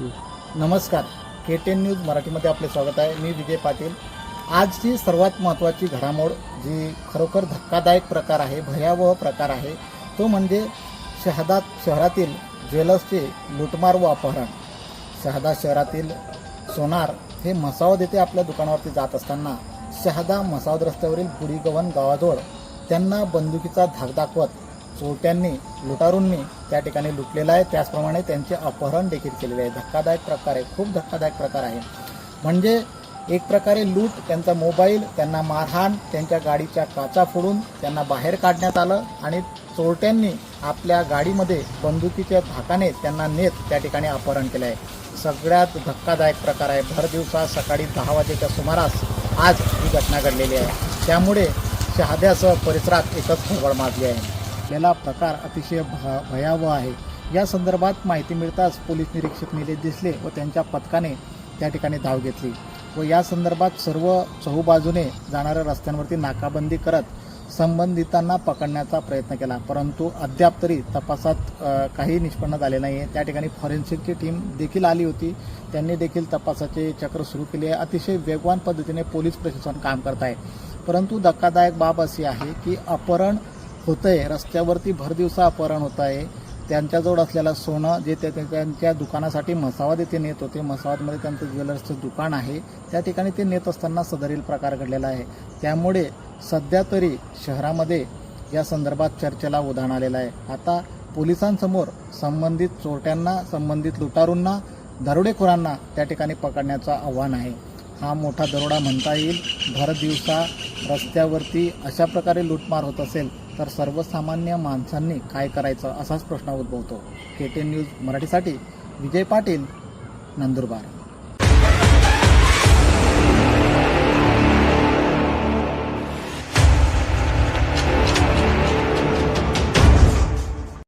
नमस्कार. के ten news मराठीमध्ये आपले स्वागत आहे. मी विजय पाटील. आजची सर्वात महत्त्वाची घडामोड जी खरोखर धक्कादायक प्रकार आहे भयावह प्रकार आहे तो म्हणजे शहदा शहरातील ज्वेलर्सचे लुटमार व अपहरण. शहादा शहरातील सोनार हे मसावद येथे आपल्या दुकानावरती जात असताना शहादा मसावद रस्त्यावरील बुडीगव्हाण गावाजवळ त्यांना बंदुकीचा धाक दाखवत चोरट्यांनी लुटारूंनी त्या ठिकाणी लुटलेलं आहे. त्याचप्रमाणे त्यांचे अपहरण देखील केलेले आहे. धक्कादायक प्रकार आहे. खूप धक्कादायक प्रकार आहे. म्हणजे एक प्रकारे लूट त्यांचा मोबाईल त्यांना मारहाण त्यांच्या गाडीच्या काचा फोडून त्यांना बाहेर काढण्यात आलं आणि चोरट्यांनी आपल्या गाडीमध्ये बंदुकीच्या धाकाने त्यांना नेत त्या ठिकाणी अपहरण केलं आहे. सगळ्यात धक्कादायक प्रकार आहे. भर दिवसा सकाळी दहा वाजेच्या सुमारास आज ही घटना घडलेली आहे. त्यामुळे शहाद्यासह परिसरात एकच खळबळ माजली आहे. आपल्याला प्रकार अतिशय भ भयावह आहे. या संदर्भात माहिती मिळताच पोलीस निरीक्षक निलेश दिसले व त्यांच्या पथकाने त्या ठिकाणी धाव घेतली व या संदर्भात सर्व चहूबाजूने जाणाऱ्या रस्त्यांवरती नाकाबंदी करत संबंधितांना पकडण्याचा प्रयत्न केला. परंतु अद्याप तरी तपासात काही निष्पन्न झाले नाही आहे त्या ठिकाणी फॉरेन्सिकची टीम देखील आली होती. त्यांनी देखील तपासाचे चक्र सुरू केले. आहे अतिशय वेगवान पद्धतीने पोलीस प्रशासन काम करत आहे. परंतु धक्कादायक बाब अशी आहे की अपहरण होतंय. रस्त्यावरती भरदिवसा अपहरण होत आहे त्यांच्याजवळ असलेलं सोनं जे ते त्यांच्या दुकानासाठी मसावाद येथे नेत होते. मसावादमध्ये त्यांचं ज्वेलर्सचं दुकान आहे. त्या ठिकाणी ते नेत असताना सदरील प्रकार घडलेला आहे. त्यामुळे सध्या तरी शहरामध्ये या संदर्भात चर्चेला उधाण आलेलं आहे. आता पोलिसांसमोर संबंधित चोरट्यांना संबंधित लुटारूंना दरोडेखोरांना त्या ठिकाणी पकडण्याचं आव्हान आहे. हा मोठा दरोडा म्हणता येईल. भर दिवसा रस्त्यावरती अशा प्रकारे लूटमार होत असेल तर सर्वसामान्य माणसांनी काय करायचं असाच प्रश्न उद्भवतो. के टी न्यूज मराठीसाठी विजय पाटील नंदुरबार.